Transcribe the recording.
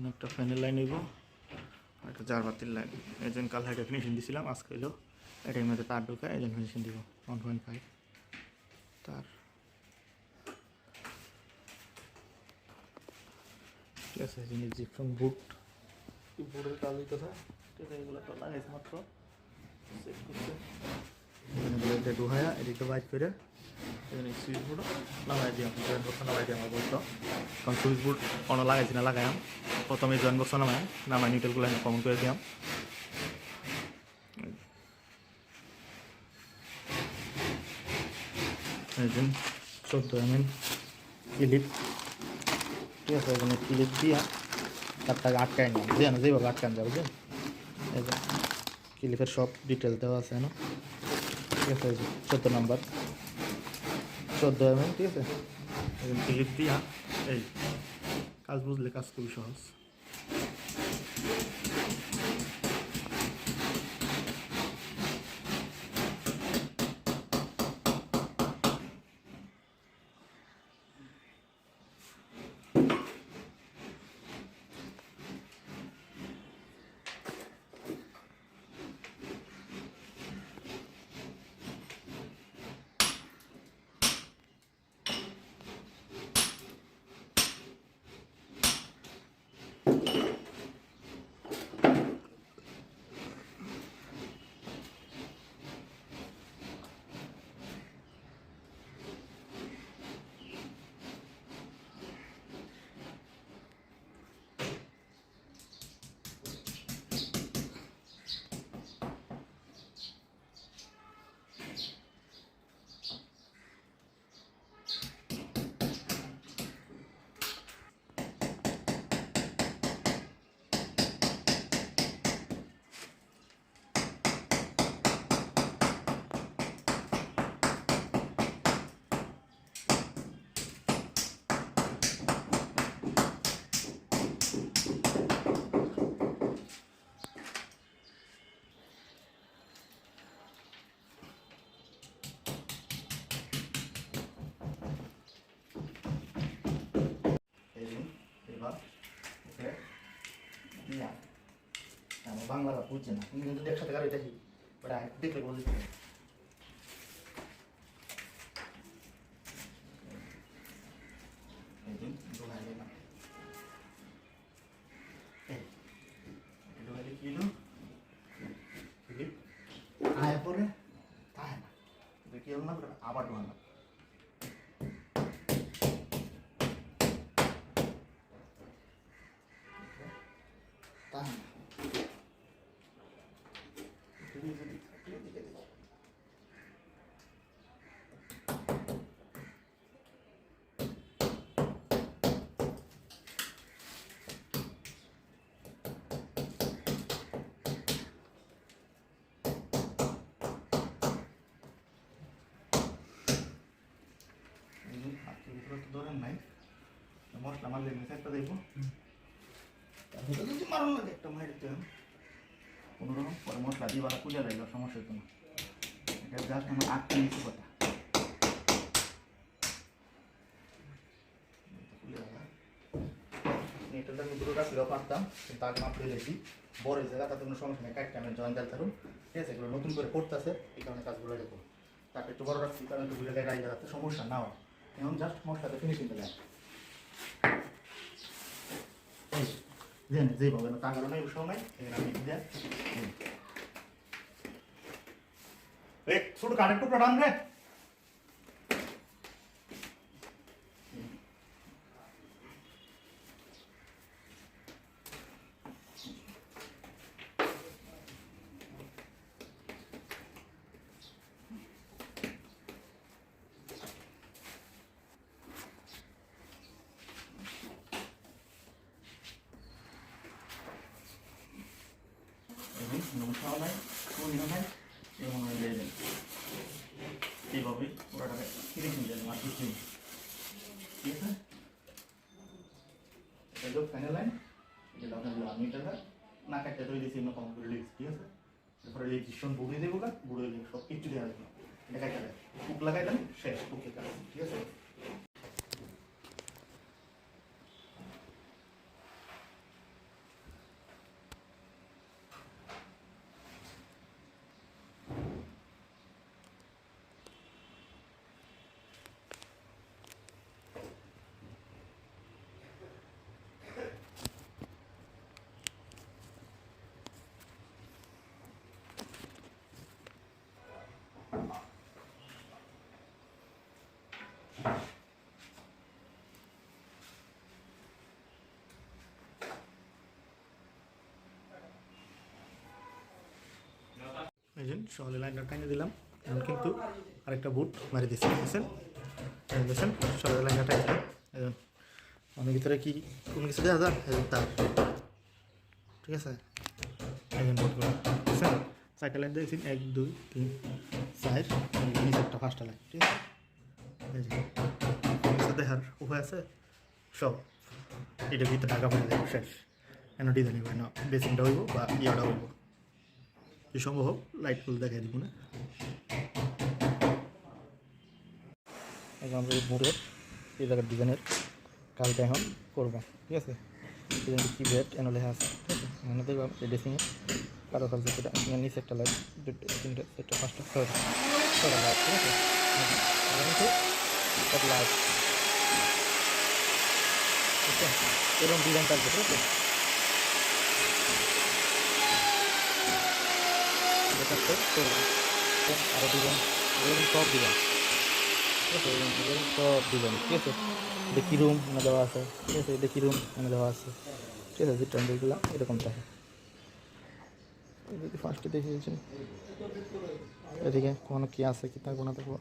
এখানে একটা ফ্যানের লাইন হইব। আর একটা জার বাতির লাইন। এই জন্য কাল হাইটে ফিনিশিং দিছিলাম আজকে হইল এটার মধ্যে তার ঢুকায় এই জন্য ফিনিশিং দিব ওয়ান পয়েন্ট ফাইভ তার ঠিক আছে জিনিস জিপসন বুট বুটের কাজ হইতেছে ঠিক আছে এগুলো তো লাগাইছে মাত্র। করছে। এখানে ব্লেডটা ঢুকায়া এদিকে বাইট করে কারণ সুইচ বোর্ড অন্য লাগাইছি না লাগাইম প্রথমে জয়েন্ট বক্স নামাই নামাই নিউটেলগুলো কমন করে দিলাম একজন এম এম ঠিক আছে, এখানে ক্লিপ দিয়া তারটাকে আটকায় নিলাম। দিয়ে যেভাবে আটকান যাবে যে ক্লিপের সব ডিটেল দেওয়া আছে না ঠিক আছে চোদ্দ নাম্বার চোদ্দ এম ঠিক আছে এখানে দিয়া এই কাজ বুঝলে কাজ খুবই সহজ এই যে এবার ওকে দিয়া আমার বাংলাটা বুঝছে না। তুমি কিন্তু একসাথে গাড়ি দেখি বাট দেখলে বুঝতে পারবে এই যে ধরেন নাই মশলা মারলে মিশে একটা দেখব তারপরে যদি মারুন লাগে একটা মারি দিতে কোনো পরে মশলা দিয়ে বাড়া কুলে লাগল সমস্যা হতো না। এটা জাস্ট আমার আটকে নিচ্ছে কথা। এটা আমি দুটো রাখলেও পারতাম কিন্তু আগে মাপ ফেলেছি বড় জায়গা তাতে কোনো সমস্যা নেই কাটতে আমি জয়েন দিতে পারুন ঠিক আছে, এগুলো নতুন করে করতেছে, এই কারণে কাজগুলো দেখো তাকে একটু বড় রাখছি, কারণ একটু ঘুরে গাড়ি রাখতে সমস্যা না হয়। এখন জাস্ট মশলাতে ফিনিশিং দিলে এই দেন যেভাবে না তার কারণে উৎসাহ নাই এখানে আমি দেন ছোট কারেন্ট টুকরা টান রে নমস্কার নাই কোন নাই এবং দেবেন এইভাবে ওরাটাকে ফিনিশিং দেবেন আর কিছু। ঠিক আছে এটা ফাইনাল লাইন এটা আপনার আমি এটা না কাটতে তৈরি দিয়েছি কমন করে লিখছি ঠিক আছে তারপরে ইলেকট্রিশিয়ান বুড়ে দেবো গা বুড়ে দিয়ে সব কিছু দেওয়া লাগবে এটা কাটা দেয় কুক লাগাই দেন শেষ কাজ ঠিক আছে বুঝলেন সকালে লাইনটা টাঙিয়ে দিলাম। এখন কিন্তু আরেকটা বুট মারি দিয়েছি বুঝছেন দেখছেন সকালে লাইনটা টাঙিয়ে দিলাম। এখন অনেক ভিতরে কি কোন কিছু দেওয়া যায়? এখন তার। ঠিক আছে? এখন বুটগুলো বুঝছেন সাইকেল লাইন দিয়েছি, এক, দুই, তিন, চার একটা ফার্স্টটা লাইন, ঠিক আছে? দেখার আছে। সব এটা ভিতরে শেষ। কেন ডিজাইন হইব না? বেসিনটা হইব বা ইয়াটা হইব? যে সম্ভব হোক লাইটগুলো দেখাই দিব না। আমরা বোর্ডের, এই জায়গার ডিজাইনের কাজটা এখন করব, ঠিক আছে? কি বেড এন লেখা আছে? ঠিক আছে? দেখলাম এই ড্রেসিংয়ের কারও কাজ সেটা নিচে একটা লাইট দুটো, তিনটে, চারটে, পাঁচটা, ছয়টা লাইট ঠিক আছে? একটা লাইট ঠিক আছে এরকম ডিজাইন থাকবে ঠিক আছে এটা আরও ডিজাইন এরকম সব ডিজাইন ঠিক আছে এরকম সব ডিজাইন ঠিক আছে দেখি রুম এনে দেওয়া আছে ঠিক আছে দেখি রুম এনে দেওয়া আছে ঠিক আছে ট্যান্ডেলগুলো এরকম থাকে ফার্স্টে দেখে গেছেন এদিকে কোনো কি আছে কি থাকব না থাকব